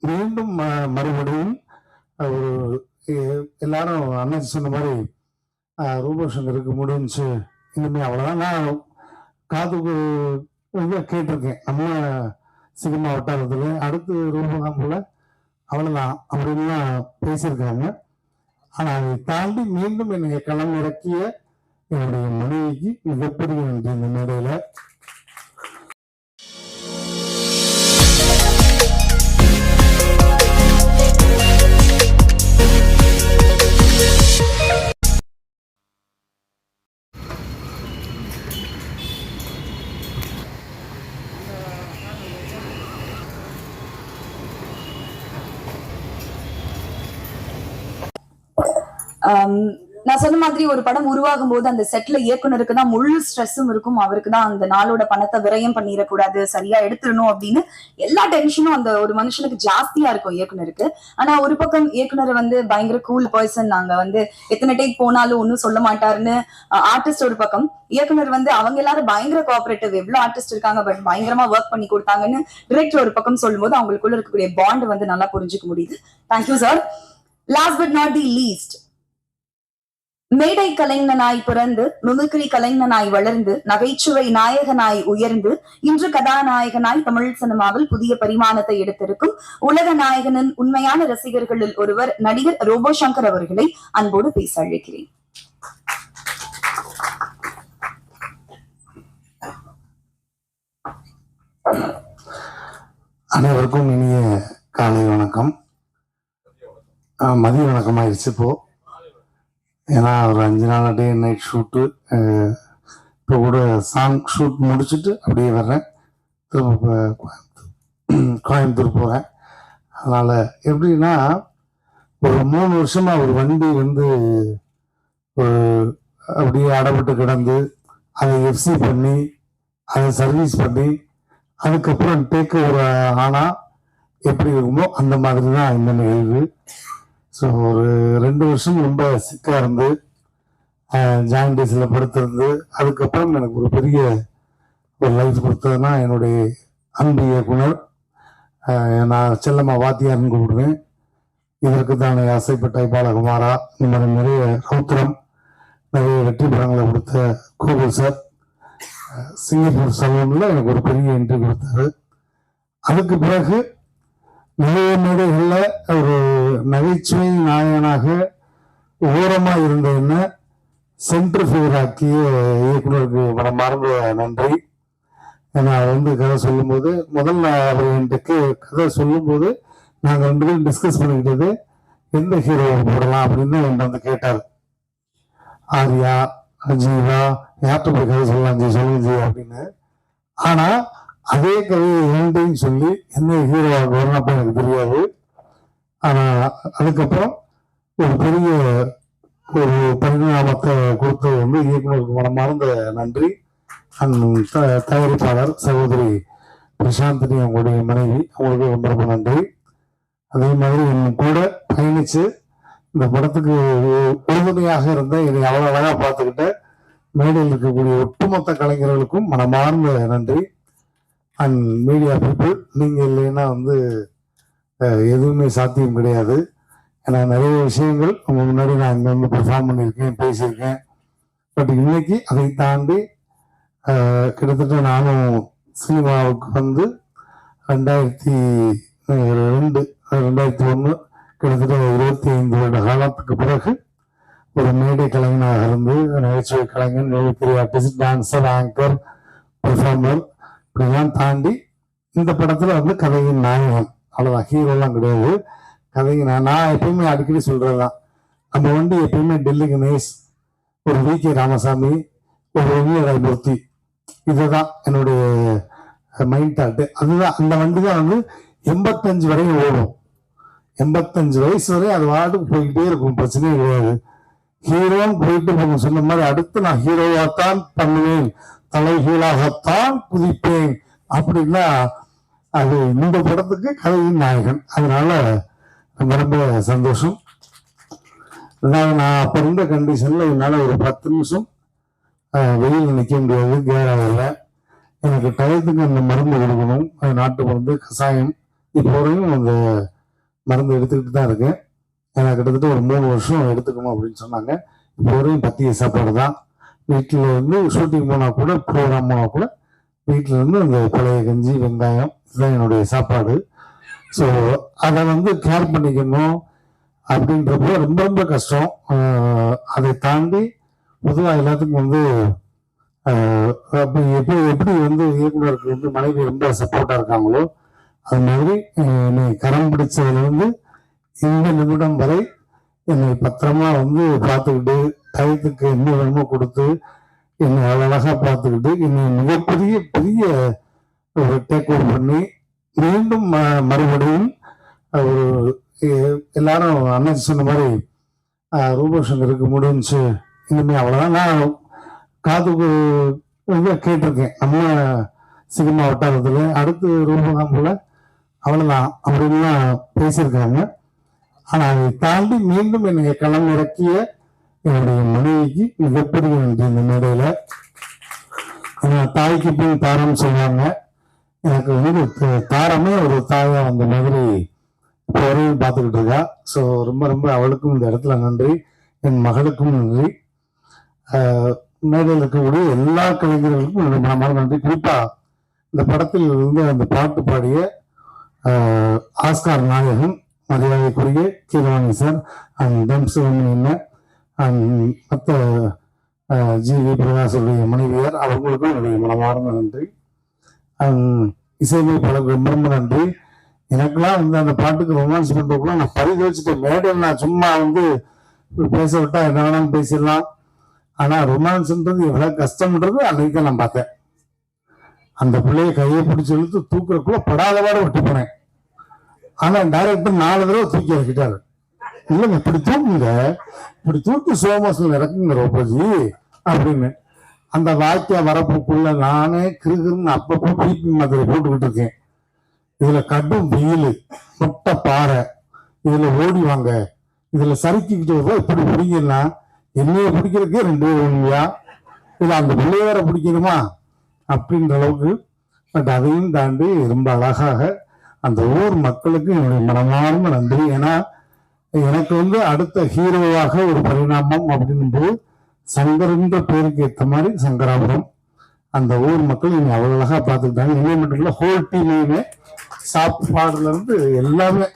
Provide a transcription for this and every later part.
மீண்டும் ம- மறுபடியும் ஒரு எல்லாரும் அண்ணன் சொன்ன மாதிரி ரூபசங்கருக்கு முடிஞ்சு இனிமே அவ்வளோதான் நான் காதுக்கு கேட்டிருக்கேன். நம்ம சினிமா வட்டாரத்தில். அடுத்து ரூபகம் போல. அவ்வளோதான் அப்படின்லாம் பேசியிருக்காங்க. ஆனால் அதை தாண்டி மீண்டும் என்னை களம் இறக்கிய என்னுடைய மனைவிக்கு மிகப்பெரிய நன்றி இந்த மேடையில். மாதிரி ஒரு படம் உருவாகும் போது அந்த செட்ல இயக்குனருக்கு தான் முழு ஸ்ட்ரெஸ்ஸும் இருக்கும். அவருக்கு தான் அந்த நாளோட பணத்தை விரயம் பண்ணிடக்கூடாது சரியா எடுத்துடணும் அப்படின்னு எல்லா டென்ஷனும் அந்த ஒரு மனுஷனுக்கு ஜாஸ்தியா இருக்கும் இயக்குனருக்கு. ஆனா ஒரு பக்கம் இயக்குனர் வந்து பயங்கர கூல் பர்சன் நாங்க வந்து எத்தனை டேக் போனாலும் ஒன்னும் சொல்ல மாட்டாருன்னு ஆர்டிஸ்ட் ஒரு பக்கம். இயக்குனர் வந்து அவங்க எல்லாரும் பயங்கர கோஆபரேட்டிவ் எவ்வளவு ஆர்டிஸ்ட் இருக்காங்க பட் பயங்கரமா ஒர்க் பண்ணி கொடுத்தாங்கன்னு டிரெக்டர் ஒரு பக்கம் சொல்லும்போது அவங்களுக்குள்ள இருக்கக்கூடிய பாண்ட் வந்து நல்லா புரிஞ்சுக்க முடியுது. Thank you sir last but not the least மேடை கலைஞனாய் பிறந்து மிமிக்ரி கலைஞனாய் வளர்ந்து நகைச்சுவை நாயகனாய் உயர்ந்து இன்று கதாநாயகனாய் தமிழ் சினிமாவில் புதிய பரிமாணத்தை எடுத்திருக்கும் உலக நாயகனின் உண்மையான ரசிகர்களில் ஒருவர் நடிகர் ரோபோ சங்கர் அவர்களை அன்போடு பேச அழைக்கிறேன். அனைவருக்கும் இனிய காலை வணக்கம். ஆஹ் மதிய வணக்கம் ஆயிடுச்சு இப்போ. ஏன்னா ஒரு அஞ்சு நாள் டே நைட் ஷூட்டு இப்போ கூட சாங் ஷூட் முடிச்சுட்டு அப்படியே வர்றேன். திரும்ப இப்போ கோயம்புத்தூர் கோயம்புத்தூர் போகிறேன் அதனால் எப்படின்னா ஒரு மூணு வருஷமாக ஒரு வண்டி வந்து ஒரு அப்படியே அடப்பட்டு கிடந்து அதை எஃப்சி பண்ணி அதை சர்வீஸ் பண்ணி அதுக்கப்புறம் டேக் ஓவர் ஆனால் எப்படி இருக்குமோ அந்த மாதிரி தான் இந்த நிகழ்வு. ஸோ ஒரு ரெண்டு வருஷம் ரொம்ப சிக்காக இருந்து ஜாயின்டிஸில் படுத்திருந்து அதுக்கப்புறம் எனக்கு ஒரு பெரிய ஒரு லைஃப் கொடுத்ததுன்னா என்னுடைய அன்பு இயக்குனர் நான் செல்லம்மா வாத்தியார்னு கூப்பிடுவேன். இதற்கு தான் அசைப்பட்டாய் பாலகுமாரா இந்த மாதிரி நிறைய ரௌத்திரம் நிறைய வெற்றி படங்களை கொடுத்த கோகுல் சார். சிங்கப்பூர் சலூனில் எனக்கு ஒரு பெரிய என்ட்ரி கொடுத்தாரு. அதுக்கு பிறகு நிறைய மேடைகள்ல ஒரு நகைச்சுவை நாயகனாக ஓரமாக இருந்த என்ன ஃபிகராக்கிய இயக்குநருக்கு இயக்குனருக்கு மனமார்ந்த நன்றி. நான் வந்து கதை சொல்லும்போது முதல்ல அவர் என்கிட்ட கதை சொல்லும்போது நாங்கள் ரெண்டு பேரும் டிஸ்கஸ் பண்ணிக்கிட்டது எந்த ஹீரோ போடலாம்? அப்படின்னு என்கிட்ட வந்து கேட்டார். ஆர்யா ஜீவா யார்கிட்ட போய் கதை சொல்லலாம் ஜி சொல்லுங்க ஜி அப்படின்னு. ஆனால் அதே கதையை என்கிட்டையும் சொல்லி என்ன ஹீரோவாக வரணும்னு எனக்கு தெரியாது. ஆனால் அதுக்கப்புறம் ஒரு பெரிய ஒரு பரிணாமத்தை கொடுத்தது வந்து இயக்குநருக்கு மனமார்ந்த நன்றி. அண்ட் த- தயாரிப்பாளர் சகோதரி பிரசாந்தினி அவங்களுடைய மனைவி அவங்களுக்கு ரொம்ப ரொம்ப நன்றி. அதே மாதிரி என் கூட பயணித்து இந்த படத்துக்கு உறுதுணையாக இருந்த இதை அவ்வளோ அழகாக பார்த்துக்கிட்ட மேடையில் இருக்கக்கூடிய ஒட்டுமொத்த கலைஞர்களுக்கும் மனமார்ந்த நன்றி. அண்ட் மீடியா பீப்புள் நீங்கள் இல்லைன்னா வந்து எதுவுமே சாத்தியம் கிடையாது. ஏன்னா நிறைய விஷயங்கள் உங்கள் முன்னாடி நான் இங்கே வந்து பெர்ஃபார்ம் பண்ணியிருக்கேன் பேசியிருக்கேன். பட் இன்னைக்கு அதை தாண்டி கிட்டத்தட்ட நானும் சினிமாவுக்கு வந்து ரெண்டாயிரத்தி ரெண்டு ரெண்டாயிரத்தி ஒன்று கிட்டத்தட்ட இருபத்தி ஐந்து வருட காலத்துக்கு பிறகு ஒரு மேடை கலைஞனாக இருந்து நகைச்சுவை கலைஞன் மிகப்பெரிய ஆர்டிஸ்ட் டான்சர் ஆங்கர் பெர்ஃபார்மர் இப்படிலாம் தாண்டி இந்த படத்துல வந்து கதையின் நாயகன் அவ்வளோதான் ஹீரோலாம் கிடையாது. கதையின் நான் நான் எப்பயுமே அடிக்கடி சொல்றதுதான். நம்ம வந்து எப்பயுமே டெல்லி கணேஷ் ஒரு வி. கே. ராமசாமி ஒரு ரவியராய் மூர்த்தி இதுதான் என்னுடைய மைண்ட் தாட்டு அதுதான் அந்த வண்டி தான் வந்து எண்பத்தஞ்சு வரையும் ஓடும். எண்பத்தஞ்சு வயசு வரை அது வாட்டுக்கு போய்கிட்டே இருக்கும் பிரச்சனையே கிடையாது. ஹீரோன்னு போயிட்டு போங்க சொன்ன மாதிரி அடுத்து நான் ஹீரோவாக தான் பண்ணுவேன். தலைகீழாகத்தான் குதிப்பேன் அப்படின்னா அது இந்த படத்துக்கு கதையின் நாயகன். அதனால ரொம்ப ரொம்ப சந்தோஷம். ரெண்டாவது நான் அப்ப இருந்த கண்டிஷன்ல என்னால ஒரு பத்து நிமிஷம் வெயில் நிற்க முடியாது கேரளாவில் எனக்கு டயத்துக்கு அந்த மருந்து கொடுக்கணும். அது நாட்டு மருந்து கஷாயம். இப்போ வரையும் அந்த மருந்து எடுத்துக்கிட்டு தான் இருக்கேன். எனக்கு கிட்டத்தட்ட ஒரு மூணு வருஷம் எடுத்துக்கணும் அப்படின்னு சொன்னாங்க. இப்போ வரையும் பத்திய சாப்பாடு தான். வீட்டில் இருந்து ஷூட்டிங் போனால் கூட ப்ரோக்ராம் போனால் கூட வீட்டில் இருந்து அந்த பழைய கஞ்சி வெங்காயம் இதுதான் என்னுடைய சாப்பாடு. ஸோ அதை வந்து கேர் பண்ணிக்கணும் அப்படின்றப்போ ரொம்ப ரொம்ப கஷ்டம். அதை தாண்டி பொதுவாக எல்லாத்துக்கும் வந்து அப்படி எப்படி எப்படி வந்து இயக்குநருக்கு வந்து மனைவி ரொம்ப சப்போர்ட்டாக இருக்காங்களோ அது மாதிரி என்னை கரம் பிடிச்சதுலேருந்து இந்த நிமிடம் வரை என்னை பத்திரமா வந்து பார்த்துக்கிட்டு டயத்துக்கு என்ன வேணுமோ கொடுத்து என்னை அழகாக பார்த்துக்கிட்டு என்னை மிகப்பெரிய பெரிய ஒரு டேக் ஓவர் பண்ணி மீண்டும் ம- மறுபடியும் ஒரு எல்லாரும் அண்ணன் சொன்ன மாதிரி ஆஹ் ரூபசங்கருக்கு முடிஞ்சு இனிமே அவ்வளோதான் நான் காதுக்கு கேட்டிருக்கேன். நம்ம சினிமா வட்டாரத்தில் அடுத்து ரூபகம் போல் அவ்வளோதான் அப்படின்லாம் பேசியிருக்காங்க. ஆனால் அதை தாண்டி மீண்டும் என்னை களம் இறக்கிய என்னுடைய மனைவிக்கு மிகப்பெரிய நன்றி. இந்த மேடையில் தாய்க்கு பின் தாரம் சொல்லுவாங்க எனக்கு வந்து தாரமே ஒரு தாயா அந்த மாதிரி இப்போ வரையும் பார்த்துக்கிட்டு இருக்கா. ஸோ ரொம்ப ரொம்ப அவளுக்கும் இந்த இடத்துல நன்றி. என் மகளுக்கும் நன்றி. மேடையில் இருக்கக்கூடிய எல்லா கலைஞர்களுக்கும் என்னுடைய மனமார்ந்த நன்றி. குறிப்பா இந்த படத்தில் இருந்து அந்த பாட்டு பாடிய ஆஸ்கார் நாயகன் மரியாதைக்குரிய கீரவாணி சார் அண்ட் தம் என்ன அண்ட் மற்ற ஜி வி பிரகாசுடைய மனைவியார் அவர்களுக்கும் என்னுடைய மனமார்ந்த நன்றி. அண்ட் இசையமைப்பாளருக்கு ரொம்ப ரொம்ப நன்றி. எனக்கெல்லாம் வந்து அந்த பாட்டுக்கு ரொமான்ஸ் பண்றதுக்குள்ள நான் பரிந்து வச்சுட்டேன் மேடையில் நான் சும்மா வந்து பேச விட்டா என்ன வேணாலும் பேசிடலாம். ஆனால் ரொமான்ஸ்ன்றது எவ்வளோ கஷ்டம்ன்றது அன்னைக்கு நான் பார்த்தேன். அந்த பிள்ளைய கையை பிடிச்சி இழுத்து தூக்குறக்குள்ள படாத பாட விட்டு போனேன். ஆனா டைரக்டர் நாலு தடவை தூக்கி இறக்கிட்டாரு. இல்லைங்க இப்படி தூக்குங்க இப்படி தூக்கி சோமஸ்ல இறக்குங்க ரோபோஜி அப்படின்னு அந்த வாக்கிய வரப்புக்குள்ள நானே கிருகிருன்னு அப்பப்போ பீப்பி மாதிரி போட்டுக்கிட்டு இருக்கேன். இதுல கடும் வெயில் முட்டை பாறை இதுல ஓடி வாங்க இதுல சறுக்கிக்கிட்டு இப்படி பிடிக்கலாம் என்னைய பிடிக்கிறதுக்கே ரெண்டு பேர் வேணுமையா இல்ல அந்த பிள்ளையார பிடிக்கணுமா? அப்படின்ற அளவுக்கு பட் அதையும் தாண்டி ரொம்ப அழகாக அந்த ஊர் மக்களுக்கு என்னுடைய மனமார்ந்த நன்றி. ஏன்னா எனக்கு வந்து அடுத்த ஹீரோவாக ஒரு பரிணாமம் அப்படின்னும்போது சங்கர்ன்ற பேருக்கு ஏற்ற மாதிரி சங்கராபுரம். அந்த ஊர் மக்கள் என்னை அவ்வளவு அழகா பார்த்துக்கிட்டாங்க. என்னை மட்டும் இல்லை ஹோல் டீமையுமே சாப்பாடுல இருந்து எல்லாமே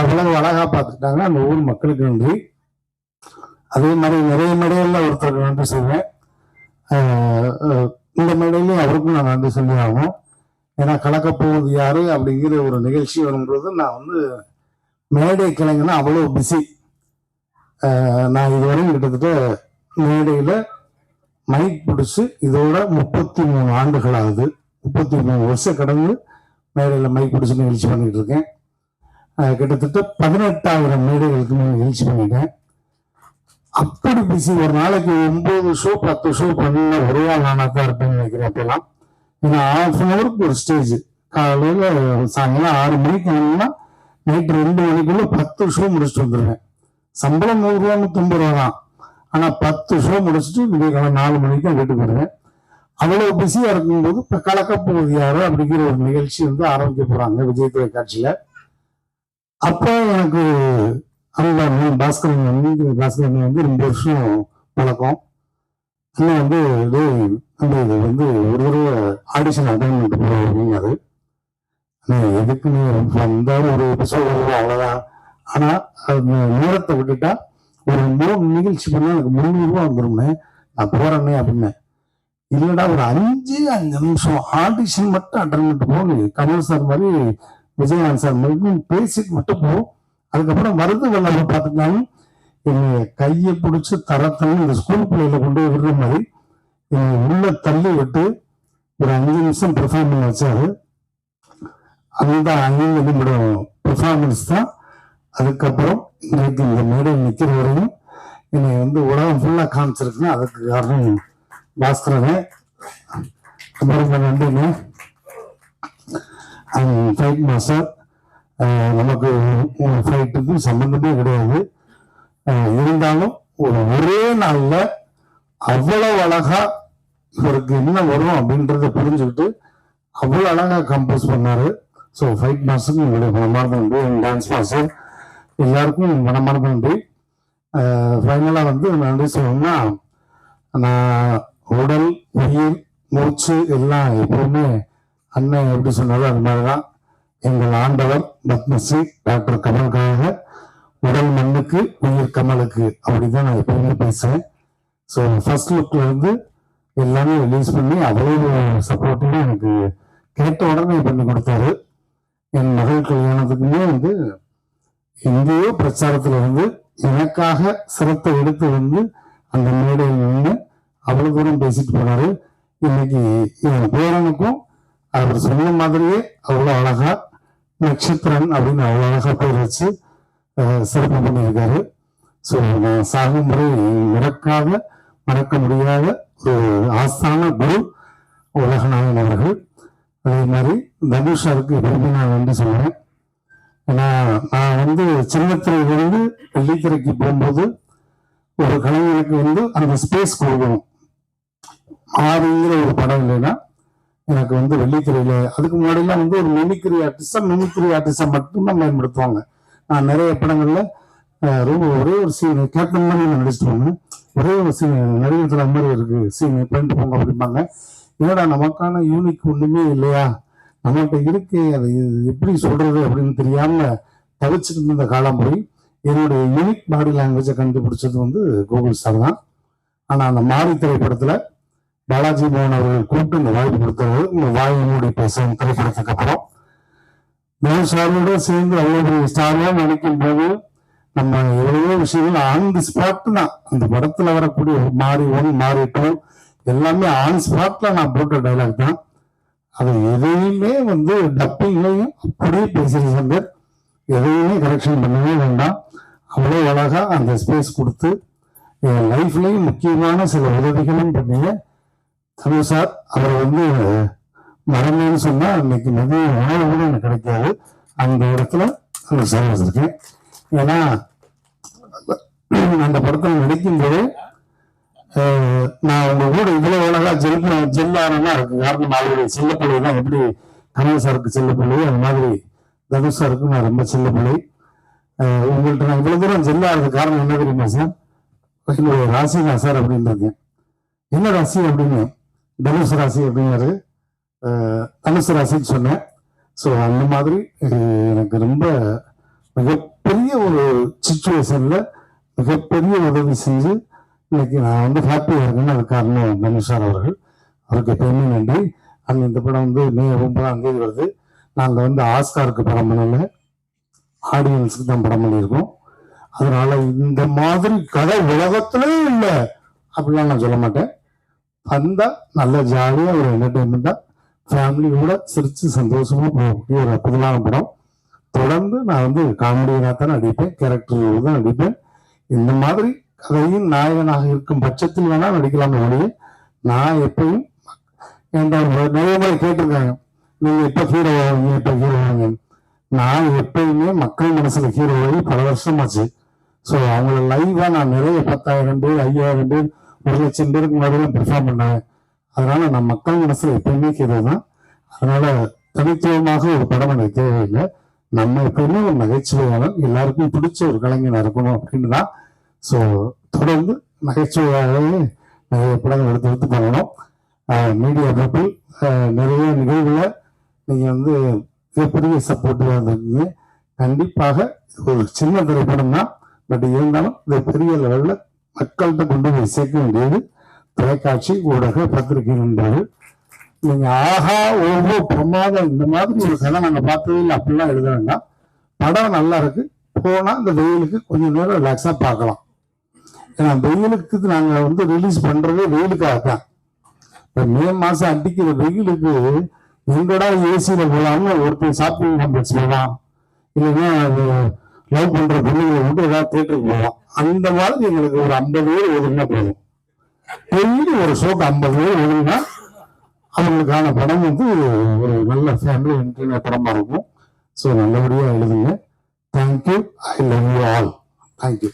அவ்வளவு அழகா பார்த்துக்கிட்டாங்க. அந்த ஊர் மக்களுக்கு நன்றி. அதே மாதிரி நிறைய மேடைகள்ல ஒருத்தருக்கு நன்றி சொல்வேன். இந்த மேடையிலையும் அவருக்கும் நான் நன்றி சொல்லி ஆகணும். ஏன்னா கலக்கப் போவது யாரு அப்படிங்கிற ஒரு நிகழ்ச்சி வரும்போது நான் வந்து மேடை கிழங்குனா அவ்வளோ பிஸி நான் இதுவரையும் கிட்டத்தட்ட மேடையில் மைக் பிடிச்சி இதோட முப்பத்தி மூணு ஆண்டுகள் ஆகுது முப்பத்தி மூணு வருஷம் கடந்து மேடையில் மைக் பிடிச்சி நிகழ்ச்சி பண்ணிட்டு இருக்கேன். கிட்டத்தட்ட பதினெட்டாயிரம் மேடைகளுக்கு நான் நிகழ்ச்சி பண்ணிட்டேன். அப்படி பிஸி ஒரு நாளைக்கு ஒன்பது ஷோ பத்து ஷோ பண்ண ஒரே ஆள் நானா தான் இருப்பேன்னு நினைக்கிறேன் அப்பெல்லாம். ஏன்னா ஆஃப் அன் ஹவருக்கு ஒரு ஸ்டேஜ் காலையில் சாயங்காலம் ஆறு மணிக்கு வேணும்னா நைட்டு ரெண்டு மணிக்குள்ள பத்து ஷோ முடிச்சுட்டு வந்துடுவேன் சம்பளம் நூறு ரூபா ரூபா தான் ஆனால் பத்து ஷோ முடிச்சுட்டு விடியகாலம் நாலு மணிக்கு தான் வீட்டுக்கு வருவேன். அவ்வளோ பிஸியாக இருக்கும்போது இப்போ கலக்கப்போகுது யாரோ அப்படிங்கிற ஒரு நிகழ்ச்சி வந்து ஆரம்பிக்க போகிறாங்க விஜய் தொலைக்காட்சியில். அப்போ எனக்கு அந்த பாஸ்கரன் வந்து பாஸ்கரன் வந்து ரெண்டு வருஷம் பழக்கம். அண்ணா வந்து இது நம்ம இது வந்து ஒரு தடவை ஆடிஷன் அட்டன் பண்ணிட்டு போறோம் அது. நான் எதுக்கு நீ வந்தாலும் ஒரு எபிசோட் வருவோம் ஆனால் ஆனா அந்த நேரத்தை விட்டுட்டா ஒரு மூணு நிகழ்ச்சி பண்ணால் எனக்கு முந்நூறுரூவா வந்துடும்னே நான் போறேனே அப்படின்னேன். இல்லைடா ஒரு அஞ்சு அஞ்சு நிமிஷம் ஆடிஷன் மட்டும் அட்டன் பண்ணிட்டு போ நீ கமல் சார் மாதிரி விஜயகாந்த் சார் மாதிரி பேசிட்டு மட்டும் போ. அதுக்கப்புறம் மருந்து வெள்ளாம பார்த்துட்டாலும் என்னை கையை பிடிச்சி தரத்தன்னு இந்த ஸ்கூல் பிள்ளையில கொண்டு போய் விடுற மாதிரி என்னை உள்ள தள்ளி விட்டு ஒரு அஞ்சு நிமிஷம் பெர்ஃபார்ம் பண்ண வச்சாரு. அந்த ஐந்து நிமிடம் பெர்ஃபார்மன்ஸ் தான். அதுக்கப்புறம் இன்னைக்கு இந்த மேடையில் நிற்கிற வரையும் என்னை வந்து உலகம் ஃபுல்லாக காமிச்சிருக்குன்னா அதுக்கு காரணம் பாஸ்கரனே. ரொம்ப ரொம்ப நன்றிங்க ஃபைட் மாஸ்டர் நமக்கு ஃபைட்டுக்கும் சம்மந்தமே கிடையாது. இருந்தாலும் ஒரு ஒரே நாள்ல அவ்வளவு அழகா இவருக்கு என்ன வரும் அப்படின்றத புரிஞ்சுக்கிட்டு அவ்வளவு அழகா கம்போஸ் பண்ணாரு. ஸோ ஃபைட் மாஸ்டருக்கு உங்களுடைய மனமார்ந்த நன்றி டான்ஸ் மாஸ்டர் எல்லாருக்கும் மனமார்ந்த நன்றி. ஃபைனலாக வந்து நன்றி சொல்லணும்னா நான் உடல் உயிர் மூச்சு எல்லாம் எப்பவுமே அண்ணன் எப்படி சொன்னாலும் அது மாதிரி தான் எங்கள் ஆண்டவர் பத்மஸ்ரீ டாக்டர் கமல்காக உடல் மண்ணுக்கு உயிர் கமலுக்கு அப்படிதான் நான் எப்பவுமே பேசுவேன். ஸோ ஃபர்ஸ்ட் லுக்ல இருந்து எல்லாமே ரிலீஸ் பண்ணி அவ்வளவு சப்போர்ட்டிவாக எனக்கு கேட்ட உடனே பண்ணி கொடுத்தாரு. என் மகள் கல்யாணத்துக்குமே வந்து எங்கேயோ பிரச்சாரத்துல வந்து எனக்காக சிரத்தை எடுத்து வந்து அந்த மேடையில் நின்று அவ்வளவு தூரம் பேசிட்டு போனாரு. இன்னைக்கு என் பேரனுக்கும் அவர் சொன்ன மாதிரியே அவ்வளோ அழகா நட்சத்திரன் அப்படின்னு அவ்வளோ அழகா பேர் வச்சு சிறப்பு பண்ணியிருக்காரு. ஸோ நான் சாகும் முறை மறக்காத மறக்க முடியாத ஒரு ஆஸ்தான குரு உலகநாதன் அவர்கள். அதே மாதிரி தனுஷாருக்கு எப்பவுமே நான் நன்றி சொல்லுவேன் ஏன்னா நான் வந்து சின்னத்திரையிலிருந்து வெள்ளித்திரைக்கு போகும்போது ஒரு கலைஞனுக்கு வந்து அந்த ஸ்பேஸ் கொடுக்கணும். ஆறுங்கிற ஒரு படம் இல்லைன்னா எனக்கு வந்து வெள்ளித்திரையில அதுக்கு முன்னாடிலாம் வந்து ஒரு மிமிக்ரி ஆர்டிஸ்டா மிமிக்ரி ஆர்டிஸ்டா மட்டும்தான் பயன்படுத்துவாங்க நான் நிறைய படங்கள்ல ரொம்ப ஒரே ஒரு சீன் கேப்டன் மாதிரி நான் நடிச்சுட்டு ஒரே ஒரு சீன் நடிகத்துல மாதிரி இருக்கு சீன் பண்ணிட்டு போங்க அப்படிம்பாங்க. என்னடா நமக்கான யூனிக் ஒண்ணுமே இல்லையா? நம்மகிட்ட இருக்கு அது எப்படி சொல்றது அப்படின்னு தெரியாம தவிச்சுட்டு இருந்த காலம் போய் என்னுடைய யூனிக் பாடி லாங்குவேஜை கண்டுபிடிச்சது வந்து கூகுள் சார் தான். ஆனால் அந்த மாரி திரைப்படத்தில் பாலாஜி மோகன் அவர்கள் கூப்பிட்டு இந்த வாய்ப்பு கொடுத்தது இந்த வாய் மூடி பேசும் திரைப்படத்துக்கு அப்புறம் மோகன் சாரோட சேர்ந்து அவ்வளவு பெரிய நடிக்கும் நினைக்கும் போது நம்ம எவ்வளவோ விஷயங்கள் ஆன் தி ஸ்பாட் தான் அந்த படத்துல வரக்கூடிய மாறி ஒன் மாறி டூ எல்லாமே ஆன் ஸ்பாட்ல நான் போட்ட டைலாக் தான். அது எதையுமே வந்து டப்பிங்லையும் அப்படியே பேசுறது சந்தர் எதையுமே கரெக்ஷன் பண்ணவே வேண்டாம். அவ்வளோ அழகாக அந்த ஸ்பேஸ் கொடுத்து என் லைஃப்லேயும் முக்கியமான சில உதவிகளும் பண்ணிய தமிழ் சார் அவர் வந்து மறந்தேன்னு சொன்னா அன்னைக்கு மதிய உணவு கூட எனக்கு கிடைக்காது. அந்த இடத்துல அந்த சார் வச்சிருக்கேன் ஏன்னா அந்த படத்தை நடிக்கும்போது போது நான் உங்க கூட இவ்வளவு அழகா ஜெல் ஜெல்லானா இருக்கு. காரணம் அவருடைய செல்ல பிள்ளை தான் எப்படி கமல் சாருக்கு செல்ல பிள்ளை அது மாதிரி தனுஷ் சாருக்கு நான் ரொம்ப செல்ல பிள்ளை உங்கள்கிட்ட நான் இவ்வளவு தூரம் ஜெல்லாகிறது காரணம் என்ன தெரியுமா சார் என்னுடைய ராசி தான் சார் அப்படின்னு இருக்கேன் என்ன ராசி அப்படின்னு? தனுஷ் ராசி அப்படிங்கிறது அனுசராசின்னு சொன்னேன். ஸோ அந்த மாதிரி எனக்கு ரொம்ப மிகப்பெரிய ஒரு சுச்சுவேஷனில் மிகப்பெரிய உதவி செஞ்சு இன்னைக்கு நான் வந்து ஹாப்பியாக இருக்கேன்னு அது காரணம் தனுஷார் அவர்கள். அவருக்கு எப்பயுமே நன்றி. அங்கே இந்த படம் வந்து மே ஒன்பதாம் தேதி வருது. நாங்கள் வந்து ஆஸ்காருக்கு படம் பண்ணல. ஆடியன்ஸுக்கு தான் படம் பண்ணியிருக்கோம். அதனால இந்த மாதிரி கதை உலகத்திலே இல்லை. அப்படிலாம் நான் சொல்ல மாட்டேன். வந்தால் நல்ல ஜாலியாக ஒரு என்டர்டெயின்மெண்ட்டாக ஃபேமிலியோட சிரிச்சு சந்தோஷமா போகக்கூடிய ஒரு அற்புதமான படம். தொடர்ந்து நான் வந்து காமெடியாக தான் நடிப்பேன். கேரக்டர் தான் நடிப்பேன். இந்த மாதிரி கதையின் நாயகனாக இருக்கும் பட்சத்தில் வேணா நடிக்கலாம் ஒழிய நான் எப்பயும் என்ற நிறைய முறை கேட்டிருக்காங்க. நீங்க எப்ப ஹீரோ வாங்க எப்ப ஹீரோ வாங்க நான் எப்பயுமே மக்கள் மனசுல ஹீரோ பல வருஷமாச்சு. ஸோ அவங்கள லைவா நான் நிறைய பத்தாயிரம் பேர் ஐயாயிரம் பேர் ஒரு லட்சம் பேருக்கு முன்னாடி பெர்ஃபார்ம் பண்ணேன். அதனால நம் மக்கள் மனசுல எப்பயுமே ஹீரோ தான் அதனால தனித்துவமாக ஒரு படம் எனக்கு தேவையில்லை. நம்ம எப்பயுமே ஒரு நகைச்சுவையாளர் எல்லாருக்கும் பிடிச்ச ஒரு கலைஞனாக இருக்கணும் அப்படின்னு தான் ஸோ தொடர்ந்து நகைச்சுவையாகவே நிறைய படங்கள் எடுத்து எடுத்து பண்ணணும். மீடியா பீப்புள் நிறைய நிகழ்வுல நீங்க வந்து மிகப்பெரிய சப்போர்ட்டிவாக இருந்திருக்கீங்க. கண்டிப்பாக ஒரு சின்ன திரைப்படம் தான் பட் இருந்தாலும் இதை பெரிய லெவலில் மக்கள்கிட்ட கொண்டு போய் சேர்க்க வேண்டியது தொலைக்காட்சி ஊடக பத்திரிகை நண்பர்கள் நீங்க ஆஹா ஒவ்வொரு பிரமாதம் இந்த மாதிரி ஒரு கதை நாங்க பார்த்ததே இல்லை அப்படிலாம் எழுத வேண்டாம். படம் நல்லா இருக்கு. போனா இந்த வெயிலுக்கு கொஞ்சம் நேரம் ரிலாக்ஸா பார்க்கலாம். ஏன்னா வெயிலுக்கு நாங்க வந்து ரிலீஸ் பண்றதே வெயிலுக்காக தான். இப்ப மே மாசம் அடிக்கிற வெயிலுக்கு எங்கடா ஏசியில போலாம்னு ஒருத்தர் ஷாப்பிங் காம்ப்ளெக்ஸ் போகலாம் இல்லைன்னா லவ் பண்ற பொண்ணுங்களை வந்து ஏதாவது தேட்டருக்கு போகலாம் அந்த மாதிரி எங்களுக்கு ஒரு ஐம்பது பேர் ஒதுங்கினா போதும். டெய்லி ஒரு ஷோக்கு ஐம்பது பேர் ஒழுங்கினா அவங்களுக்கான படம் வந்து ஒரு நல்ல ஃபேமிலி என்டர்டைனர் படமா இருக்கும். ஸோ நல்லபடியாக எழுதுங்க. Thank you I love you all thank you